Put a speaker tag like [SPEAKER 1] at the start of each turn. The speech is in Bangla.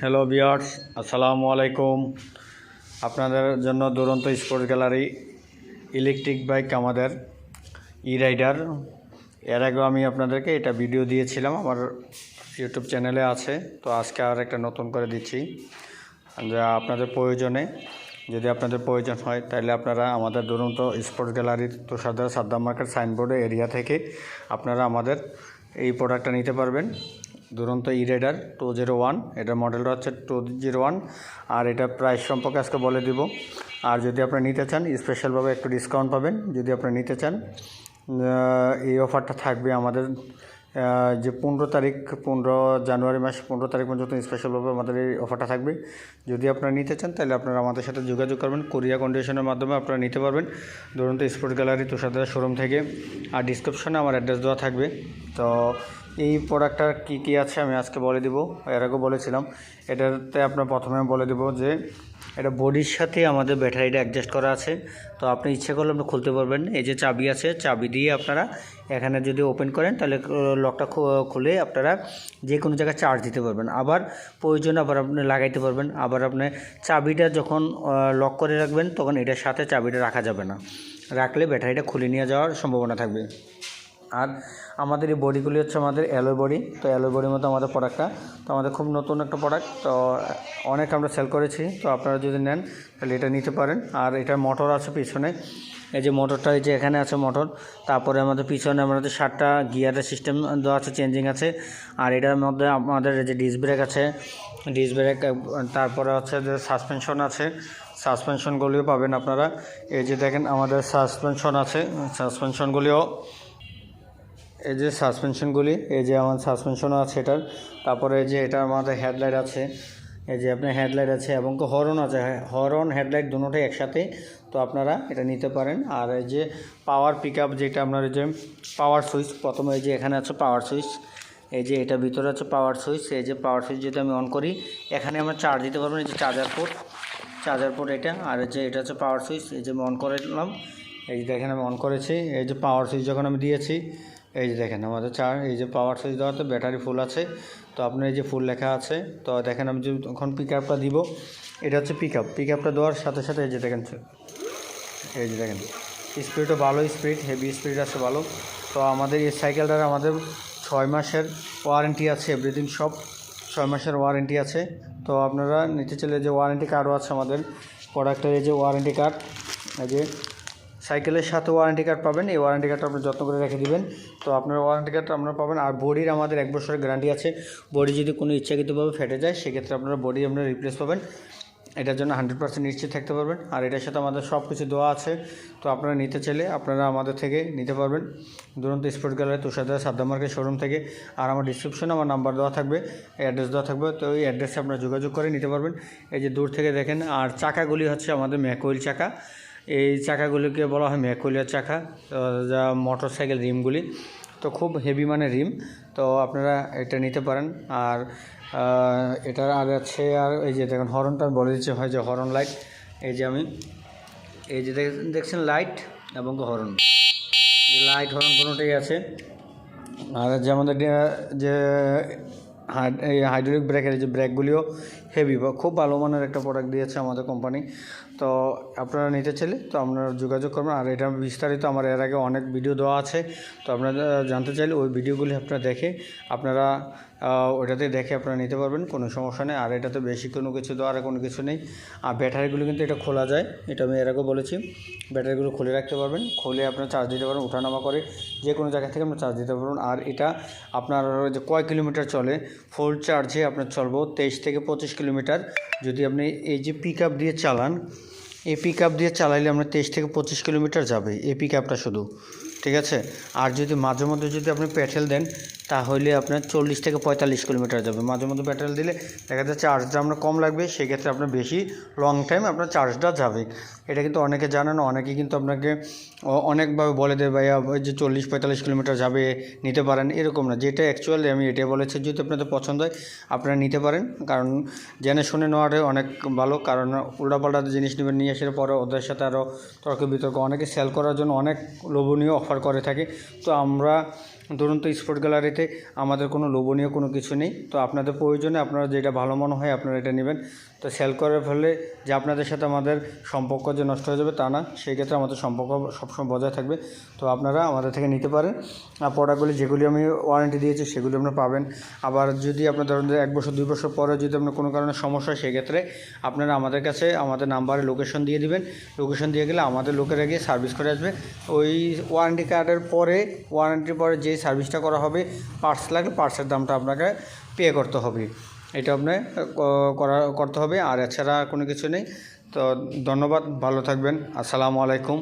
[SPEAKER 1] হ্যালো বিয়ার্স আসসালামু আলাইকুম আপনাদের জন্য দুরন্ত স্পোর্টস গ্যালারি ইলেকট্রিক বাইক আমাদের ই রাইডার এর আগেও আমি আপনাদেরকে এটা ভিডিও দিয়েছিলাম, আমার ইউটিউব চ্যানেলে আছে। তো আজকে আর একটা নতুন করে দিচ্ছি। যা আপনাদের প্রয়োজনে, যদি আপনাদের প্রয়োজন হয়, তাহলে আপনারা আমাদের দুরন্ত স্পোর্টস গ্যালারির তুষারদার সাদ্দাম মার্কেট সাইনবোর্ডের এরিয়া থেকে আপনারা আমাদের এই প্রোডাক্টটা নিতে পারবেন। Duranta E rider two zero one এটার মডেলটা হচ্ছে টু জিরো ওয়ান আর এটা প্রাইস সম্পর্কে আজকে বলে দিব। আর যদি আপনারা নিতে চান স্পেশালভাবে একটু ডিসকাউন্ট পাবেন। যদি আপনারা নিতে চান এই অফারটা থাকবে আমাদের যে পনেরো তারিখ, পনেরো জানুয়ারি মাস, পনেরো তারিখ পর্যন্ত স্পেশালভাবে আমাদের এই অফারটা থাকবে। যদি আপনারা নিতে চান, তাহলে আপনারা আমাদের সাথে যোগাযোগ করবেন। কোরিয়া কন্ডিশনের মাধ্যমে আপনারা নিতে পারবেন। ধরুন তো স্পোর্টস গ্যালারি তুষারদার শোরুম থেকে। আর ডিসক্রিপশনে আমার অ্যাড্রেস দেওয়া থাকবে। তো এই প্রোডাক্টটার কী কী আছে আমি আজকে বলে দিব। এর আগেও বলেছিলাম। এটাতে আপনার প্রথমে বলে দিব যে, এটা বডির সাথে আমাদের ব্যাটারিটা অ্যাডজাস্ট করা আছে। তো আপনি ইচ্ছে করলে আপনি খুলতে পারবেন। এই যে চাবি আছে, চাবি দিয়ে আপনারা এখানে যদি ওপেন করেন, তাহলে লকটা খুলে আপনারা যে কোনো জায়গায় চার্জ দিতে পারবেন। আবার প্রয়োজন আবার আপনি লাগাইতে পারবেন। আবার আপনি চাবিটা যখন লক করে রাখবেন, তখন এটার সাথে চাবিটা রাখা যাবে না। রাখলে ব্যাটারিটা খুলে নিয়ে যাওয়ার সম্ভাবনা থাকবে। আর আমাদের এই বডিগুলি হচ্ছে আমাদের অ্যালো বডি তো অ্যালো বডির মতো আমাদের প্রোডাক্টটা তো আমাদের খুব নতুন একটা প্রোডাক্ট তো অনেক আমরা সেল করেছি, তো আপনারা যদি নেন, তাহলে এটা নিতে পারেন। আর এটার মোটর আছে পিছনে, এই যে মোটরটা এই যে এখানে আছে মোটর তারপরে আমাদের পিছনে আমাদের সাতটা গিয়ারের সিস্টেম দেওয়া আছে চেঞ্জিং আছে। আর এটার মধ্যে আমাদের যে ডিস ব্রেক আছে ডিস ব্রেক তারপরে হচ্ছে যে সাসপেনশন আছে। সাসপেনশনগুলিও পাবেন আপনারা। এই যে দেখেন, আমাদের সাসপেনশন আছে সাসপেনশনগুলিও এই যে সাসপেনশনগুলি এই যে আমার সাসপেনশনও আছে এটার তারপরে যে এটা আমাদের হেডলাইট আছে এই যে আপনার হেডলাইট আছে এবং হরন আছে হরন হেডলাইট দুটোটাই একসাথে তো আপনারা এটা নিতে পারেন আর এই যে পাওয়ার পিক যেটা আপনার যে পাওয়ার সুইচ প্রথমে এই যে এখানে আছে পাওয়ার সুইচ এই যে এটা ভিতরে আছে পাওয়ার সুইচ এই যে পাওয়ার সুইচ যদি আমি অন করি এখানে আমরা চার্জ দিতে পারবেন এই যে চার্জার পোর্ট চার্জার পোর্ট এটা আর যে এটা হচ্ছে পাওয়ার সুইচ এই যে আমি অন করে দিলাম এই যে দেখেন আমি অন করেছি এই যে পাওয়ার সুইচ যখন আমি দিয়েছি এই যে দেখেন, আমাদের চার, এই যে পাওয়ার সুইচ দেওয়াতে ব্যাটারি ফুল আছে। তো আপনার এই যে ফুল লেখা আছে, তো দেখেন আমি যে যখন পিক আপটা দিব, এটা হচ্ছে পিক আপ পিক আপটা দেওয়ার সাথে সাথে এই যে দেখেন এই যে দেখেন স্পিডও ভালো স্পিড হেভি স্পিড আছে ভালো। তো আমাদের এই সাইকেলটার আমাদের ছয় মাসের ওয়ারেন্টি আছে এভরিথিং সব ছয় মাসের ওয়ারেন্টি আছে। তো আপনারা নিতে চাইলে যে ওয়ারেন্টি কার্ডও আছে আমাদের প্রোডাক্টের এই যে ওয়ারেন্টি কার্ড এই যে সাইকেলের সাথে ওয়ারেন্টি কার্ড পাবেন। এই ওয়ারেন্টি কার্ডটা আপনি যত্ন করে রেখে দিবেন। তো আপনার ওয়ারেন্টি কার্ডটা আপনারা পাবেন। আর বডির আমাদের এক বছরের গ্যারান্টি আছে। বডি যদি কোনো ইচ্ছাকৃতভাবে ফেটে যায়, সেক্ষেত্রে আপনারা বডি আপনারা রিপ্লেস পাবেন। এটার জন্য হান্ড্রেড পার্সেন্ট নিশ্চিত থাকতে পারবেন। আর এটার সাথে আমাদের সব কিছু দেওয়া আছে। তো আপনারা নিতে চাইলে আপনারা আমাদের থেকে নিতে পারবেন। দুরন্ত স্পোর্টস গ্যালারি তুষারদার সাদ্দাম মার্কেট শোরুম থেকে। আর আমার ডিসক্রিপশনে আমার নাম্বার দেওয়া থাকবে অ্যাড্রেস দেওয়া থাকবে। তো ওই অ্যাড্রেসে আপনারা যোগাযোগ করে নিতে পারবেন। এই যে দূর থেকে দেখেন, আর চাকাগুলি হচ্ছে আমাদের ম্যাকোইল চাকা। এই চাকাগুলিকে বলা হয় ম্যাকোইলের চাকা যা মোটর সাইকেল রিমগুলি, তো খুব হেভি মানে রিম, তো আপনারা এটা নিতে পারেন। আর এটার আর আছে আর এই যে দেখেন হরনটা আমি বলে দিচ্ছি হয় যে হরন লাইট এই যে আমি, এই যে দেখ- দেখছেন লাইট এবং হরন লাইট হরন দুটোই আছে। আর যে আমাদের যে হাইড্রোলিক ব্রেকের যে ব্রেকগুলিও হেভি বা খুব ভালো মানের একটা প্রোডাক্ট দিয়েছে আমাদের কোম্পানি তো আপনারা নিতে চাইলে তো আপনারা যোগাযোগ করবেন আর এটা বিস্তারিত আমার এর আগে অনেক ভিডিও দেওয়া আছে। তো আপনারা জানতে চাইলে ওই ভিডিওগুলি আপনারা দেখে আপনারা আহ, ওইটাতে দেখে আপনারা নিতে পারবেন কোনো সমস্যা নেই। আর এটাতে বেশি কোনো কিছু দেওয়ার কোনো কিছু নেই। আর ব্যাটারিগুলো কিন্তু এটা খোলা যায় এটা আমি এর আগেও বলেছি। ব্যাটারিগুলো খুলে রাখতে পারবেন খুলে আপনার চার্জ দিতে পারবেন ওঠানামা করে যে কোনো জায়গা থেকে আপনার চার্জ দিতে পারবেন। আর এটা আপনার যে কয় কিলোমিটার চলে ফুল চার্জে আপনার চলবো তেইশ থেকে পঁচিশ কিলোমিটার। যদি আপনি এই যে পিক দিয়ে চালান এই পিক আপ দিয়ে চালাইলে আপনার তেইশ থেকে পঁচিশ কিলোমিটার যাবে। এই পিক আপটা শুধু, ঠিক আছে? আর যদি মাঝে মধ্যে যদি আপনি পেট্রোল দেন তাহলে আপনার চল্লিশ থেকে পঁয়তাল্লিশ কিলোমিটার যাবে। মাঝে মধ্যে পেট্রোল দিলে দেখা যাচ্ছে চার্জটা আপনার কম লাগবে, সেক্ষেত্রে আপনার বেশি লং টাইম আপনার চার্জটা যাবে। এটা কিন্তু অনেকে জানে না, অনেকে কিন্তু আপনাকে অনেকভাবে বলে দেয়, ভাইয়া যে চল্লিশ পঁয়তাল্লিশ কিলোমিটার যাবে, নিতে পারেন। এরকম না, যেটা অ্যাকচুয়ালি আমি এটাই বলেছি, যদি আপনাদের পছন্দ হয়, আপনারা নিতে পারেন। কারণ জেনে শুনে নেওয়াটাই অনেক ভালো, কারণ উল্টাপাল্টা জিনিস নেবেন, নিয়ে আসার পরে ওদের সাথে আরও তর্ক বিতর্ক অনেকে সেল করার জন্য অনেক লোভনীয় অফার করে থাকে। তো আমরা দুরন্ত স্পোর্ট গ্যালারিতে আমাদের কোনো লোভনীয় কোনো কিছু নেই। তো আপনাদের প্রয়োজনে আপনারা যেটা ভালো মনে হয় আপনারা এটা নেবেন। তো সেল করার ফলে যে আপনাদের সাথে আমাদের সম্পর্ক যে নষ্ট হয়ে যাবে তা না, সেই ক্ষেত্রে আমাদের সম্পর্ক সবসময় বজায় থাকবে। তো আপনারা আমাদের থেকে নিতে পারেন। আর প্রোডাক্টগুলি যেগুলি আমি ওয়ারেন্টি দিয়েছি সেগুলি আপনারা পাবেন। আবার যদি আপনার ধরুন এক বছর, দুই বছর পরে যদি আপনার কোনো কারণে সমস্যা হয়, সেক্ষেত্রে আপনারা আমাদের কাছে আমাদের নাম্বারে লোকেশন দিয়ে দিবেন। লোকেশন দিয়ে গেলে আমাদের লোকেরা গিয়ে সার্ভিস করে আসবে। ওই ওয়ারেন্টি কার্ডের পরে ওয়ারেন্টির পরে যে সার্ভিসটা করা হবে, পার্টস লাগলে পার্টসের দামটা আপনাকে পে করতে হবে। এটা আপনার করা, করতে হবে, আর এছাড়া কোনো কিছু নেই। তো ধন্যবাদ, ভালো থাকবেন। আসসালামু আলাইকুম।